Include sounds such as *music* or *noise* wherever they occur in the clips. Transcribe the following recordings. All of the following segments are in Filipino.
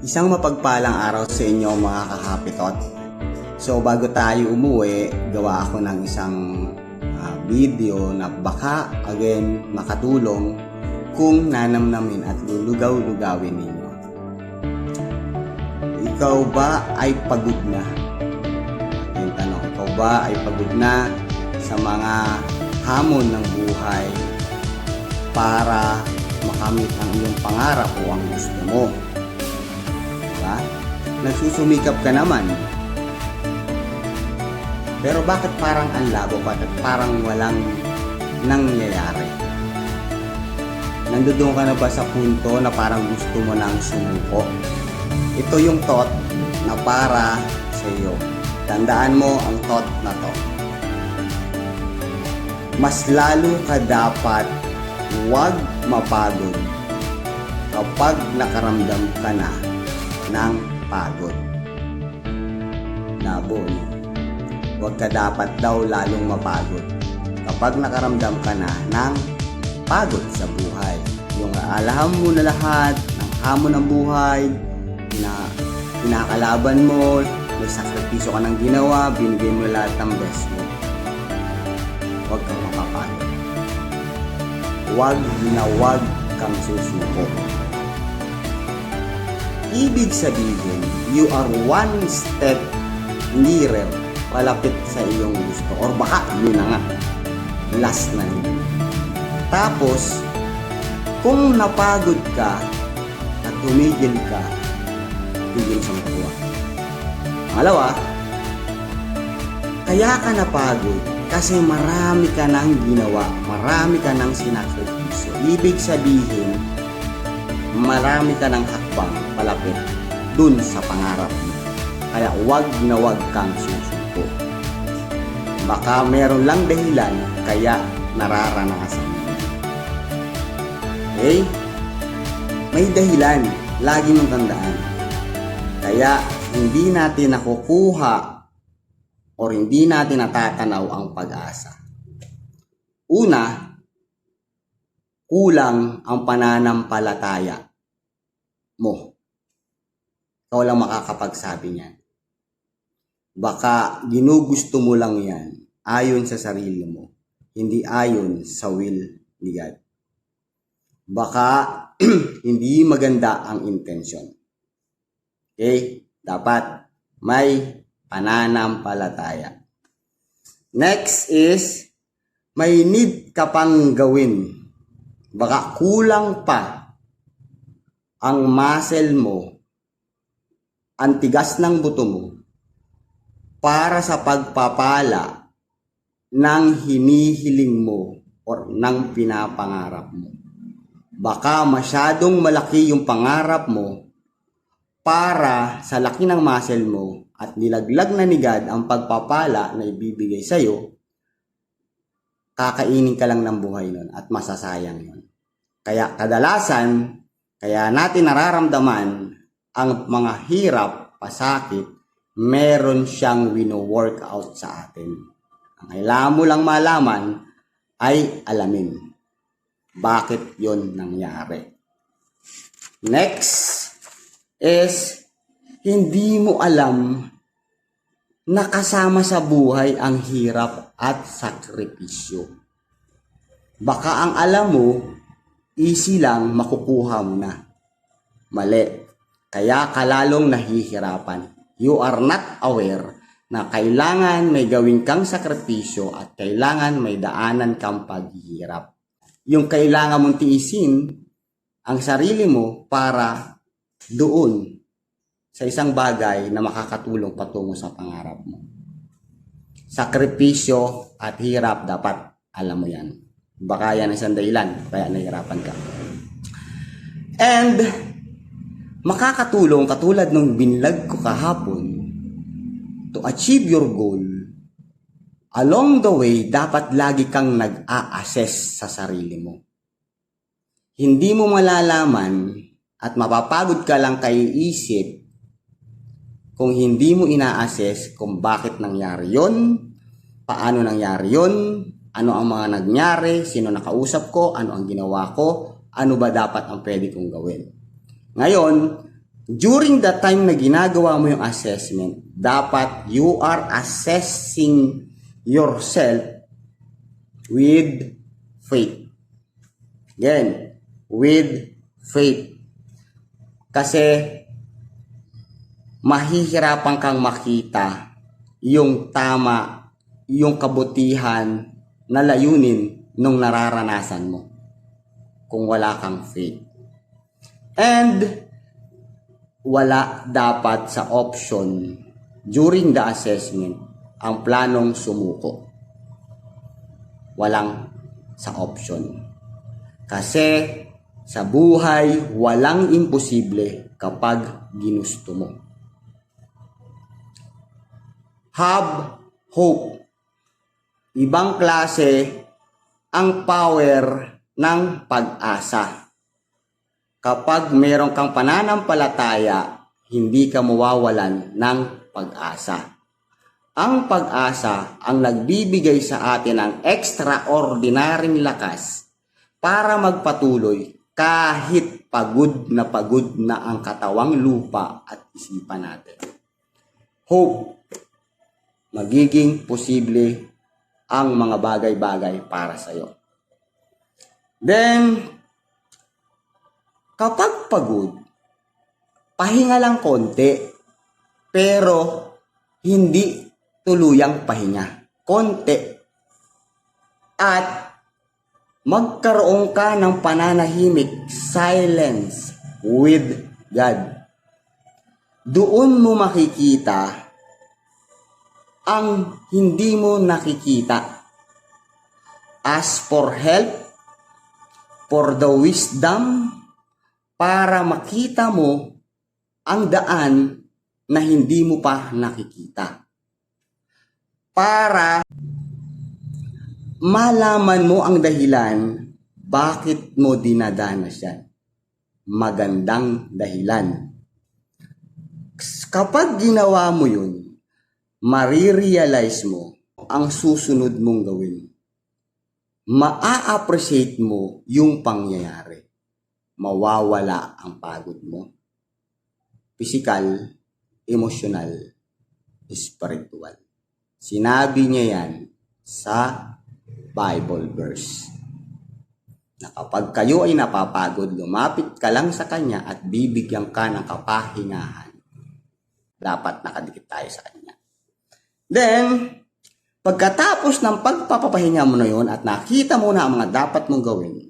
Isang mapagpalang araw sa inyo mga kakapitot. So bago tayo umuwi, gawa ako ng isang ah, video na baka again makatulong kung nanamnamin at lulugaw-lugawin ninyo. Ikaw ba ay pagod na? Yung tanong, ikaw ba ay pagod na sa mga hamon ng buhay para makamit ang iyong pangarap o ang gusto mo? Nagsusumikap ka naman. Pero bakit parang ang labo? Bakit parang walang nangyayari? Nandoon ka na ba sa punto na parang gusto mo nang sumuko? Ito yung thought na para sa iyo. Tandaan mo ang thought na to. Mas lalo ka dapat huwag mapagod kapag nakaramdam ka na ng pagod. Labo, no? Huwag ka dapat daw lalong mapagod kapag nakaramdam ka na ng pagod sa buhay. Yung alaham mo na lahat ng hamon ng buhay na kinakalaban mo, may sakripisyo ka ng ginawa, binigay mo lahat ng best mo. Huwag kang mapapagod. Huwag na huwag kang susuko. Ibig sabihin, you are one step nearer palapit sa iyong gusto. Or baka yun na nga, last na yun. Tapos, kung napagod ka at tumigil ka, tigil sa makuha. Pangalawa, kaya ka napagod kasi marami ka nang ginawa, marami ka nang sinakripisyo. Ibig sabihin, marami ka ng hakbang palapit dun sa pangarap mo. Kaya wag na wag kang susuko. Baka meron lang dahilan kaya nararanasan mo. Okay? May dahilan. Lagi mong tandaan. Kaya hindi natin nakukuha or hindi natin natatanaw ang pag-asa. Una, kulang ang pananampalataya mo. Ikaw lang makakapagsabi niyan. Baka ginugusto mo lang yan ayon sa sarili mo, hindi ayon sa will ni God. Baka *clears throat* hindi maganda ang intention. Okay? Dapat may pananampalataya. Next is, may need ka pang gawin. Baka kulang pa ang muscle mo, ang tigas ng buto mo, para sa pagpapala ng hinihiling mo or ng pinapangarap mo. Baka masyadong malaki yung pangarap mo para sa laki ng muscle mo at nilaglag na ni God ang pagpapala na ibibigay sa'yo, kakainin ka lang ng buhay nun at masasayang yun. Kaya kadalasan, kaya natin nararamdaman ang mga hirap, pasakit, meron siyang wino-work out sa atin. Ang kailangan mo lang malaman ay alamin bakit yon nangyari. Next is hindi mo alam na kasama sa buhay ang hirap at sakripisyo. Baka ang alam mo, easy lang makukuha mo na. Mali. Kaya ka lalong nahihirapan. You are not aware na kailangan may gawin kang sakripisyo at kailangan may daanan kang paghihirap. Yung kailangan mong tiisin ang sarili mo para doon sa isang bagay na makakatulong patungo sa pangarap mo. Sakripisyo at hirap dapat alam mo yan. Baka yan ang isang dahilan kaya nahihirapan ka. And makakatulong katulad nung binlag ko kahapon to achieve your goal along the way dapat lagi kang nag-a-assess sa sarili mo. Hindi mo malalaman at mapapagod ka lang kay isip kung hindi mo ina-assess kung bakit nangyari yon, paano nangyari yon, ano ang mga nangyari, sino nakausap ko, ano ang ginawa ko, ano ba dapat ang pwede kong gawin. Ngayon, during the time na ginagawa mo yung assessment, dapat you are assessing yourself with faith. Again, with faith. Kasi mahihirapan kang makita yung tama, yung kabutihan na layunin nung nararanasan mo kung wala kang faith. And wala dapat sa option during the assessment ang planong sumuko. Walang sa option. Kasi sa buhay, walang imposible kapag ginusto mo. Have hope. Ibang klase ang power ng pag-asa. Kapag meron kang pananampalataya, hindi ka mawawalan ng pag-asa. Ang pag-asa ang nagbibigay sa atin ng extraordinaryong lakas para magpatuloy kahit pagod na pagod na ang katawang lupa at isipan natin. Hope. Magiging posible ang mga bagay-bagay para sa iyo. Then, kapag pagod, pahinga lang konti, pero hindi tuluyang pahinga. Konti. At magkaroon ka ng pananahimik, silence with God. Doon mo makikita ang hindi mo nakikita. Ask for help, for the wisdom, para makita mo ang daan na hindi mo pa nakikita. Para malaman mo ang dahilan bakit mo dinadanas yan. Magandang dahilan. Kapag ginawa mo yun, marirealize mo ang susunod mong gawin. Maa-appreciate mo yung pangyayari. Mawawala ang pagod mo. Physical, emotional, spiritual. Sinabi niya yan sa Bible verse. Na kapag kayo ay napapagod, lumapit ka lang sa Kanya at bibigyan ka ng kapahingahan. Dapat nakadikit tayo sa Kanya. Then, pagkatapos ng pagpapapahinga mo na yon at nakita mo na ang mga dapat mong gawin,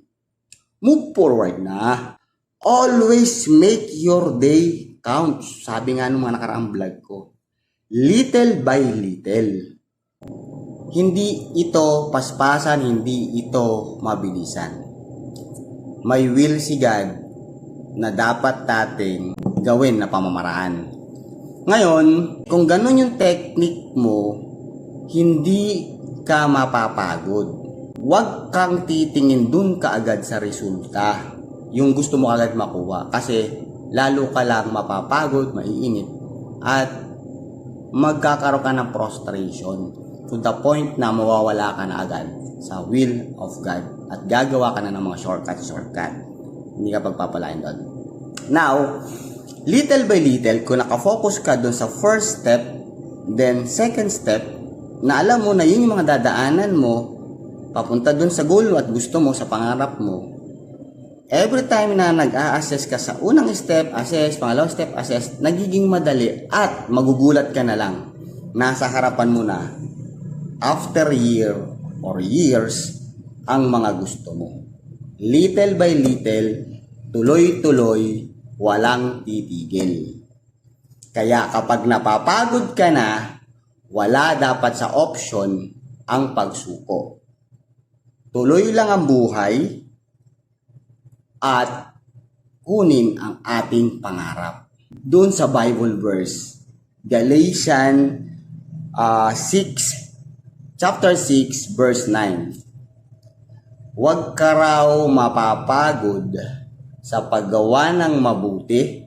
move forward na. Always make your day count. Sabi nga nung mga nakaraang vlog ko. Little by little. Hindi ito paspasan, hindi ito mabilisan. May will si God na dapat nating gawin na pamamaraan. Ngayon, kung ganun yung technique mo, hindi ka mapapagod. Huwag kang titingin dun kaagad sa resulta. Yung gusto mo agad makuha. Kasi lalo ka lang mapapagod, maiinit, at magkakaroon ka ng frustration to the point na mawawala ka na agad sa will of God at gagawa ka na ng mga shortcut-shortcut. Hindi ka pagpapalain doon. Now, little by little, kung nakafocus ka doon sa first step, then second step, na alam mo na yun yung mga dadaanan mo, papunta doon sa goal at gusto mo, sa pangarap mo, every time na nag-a-assess ka sa unang step, assess, pangalawang step, assess, nagiging madali at magugulat ka na lang. Nasa harapan mo na after year or years ang mga gusto mo. Little by little, tuloy-tuloy, walang titigil. Kaya kapag napapagod ka na, wala dapat sa option ang pagsuko. Tuloy lang ang buhay at kunin ang ating pangarap. Doon sa Bible verse, Galatians uh, 6, chapter 6, verse 9. Huwag ka raw mapapagod sa paggawa ng mabuti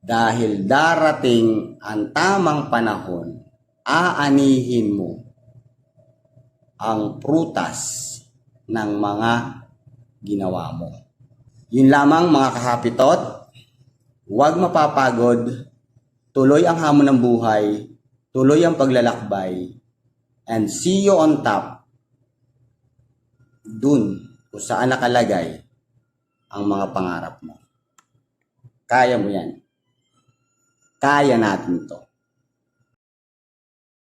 dahil darating ang tamang panahon, aanihin mo ang prutas ng mga ginawa mo. Yun lamang mga kahapitot. Huwag mapapagod, tuloy ang hamon ng buhay, tuloy ang paglalakbay, and see you on top. Dun kung saan nakalagay ang mga pangarap mo. Kaya mo yan. Kaya natin to.